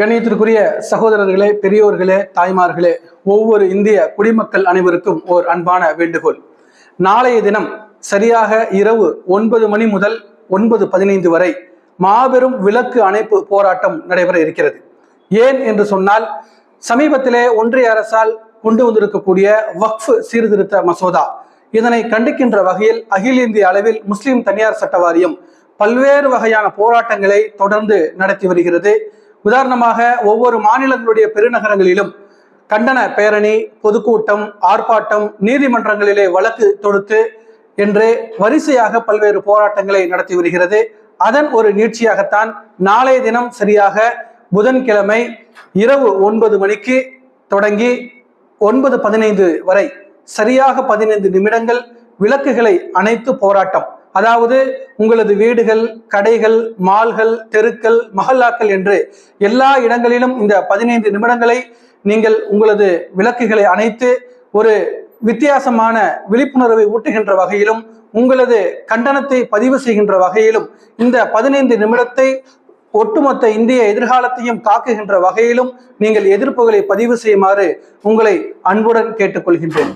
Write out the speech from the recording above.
கணியத்திற்குரிய சகோதரர்களே பெரியோர்களே தாய்மார்களே ஒவ்வொரு இந்திய குடிமக்கள் அனைவருக்கும் ஓர் அன்பான வேண்டுகோள். நாளைய தினம் சரியாக இரவு ஒன்பது மணி முதல் ஒன்பது பதினைந்து வரை மாபெரும் விலக்கு அணைப்பு போராட்டம் நடைபெற இருக்கிறது. ஏன் என்று சொன்னால் சமீபத்திலே ஒன்றிய அரசால் கொண்டு வந்திருக்கக்கூடிய வக்ஃப் சீர்திருத்த மசோதா இதனை கண்டிக்கின்ற வகையில் அகில இந்திய அளவில் முஸ்லிம் தனியார் சட்ட வாரியம் பல்வேறு வகையான போராட்டங்களை தொடர்ந்து நடத்தி வருகிறது. உதாரணமாக ஒவ்வொரு மாநிலங்களுடைய பெருநகரங்களிலும் கண்டன பேரணி பொதுக்கூட்டம் ஆர்ப்பாட்டம் நீதிமன்றங்களிலே வழக்கு தொடுத்து என்று வரிசையாக பல்வேறு போராட்டங்களை நடத்தி வருகிறது. அதன் ஒரு நீட்சியாகத்தான் நாளைய தினம் சரியாக புதன்கிழமை இரவு ஒன்பது மணிக்கு தொடங்கி ஒன்பது பதினைந்து வரை சரியாக பதினைந்து நிமிடங்கள் விளக்குகளை அணைத்து போராட்டம். அதாவது உங்களது வீடுகள் கடைகள் மால்கள் தெருக்கள் மகல்லாக்கள் என்று எல்லா இடங்களிலும் இந்த பதினைந்து நிமிடங்களை நீங்கள் உங்களது விளக்குகளை அணைத்து ஒரு வித்தியாசமான விழிப்புணர்வை ஊட்டுகின்ற வகையிலும் உங்களது கண்டனத்தை பதிவு செய்கின்ற வகையிலும் இந்த பதினைந்து நிமிடத்தை ஒட்டுமொத்த இந்திய எதிர்காலத்தையும் காக்குகின்ற வகையிலும் நீங்கள் எதிர்ப்புகளை பதிவு செய்யுமாறு உங்களை அன்புடன் கேட்டுக்கொள்கின்றேன்.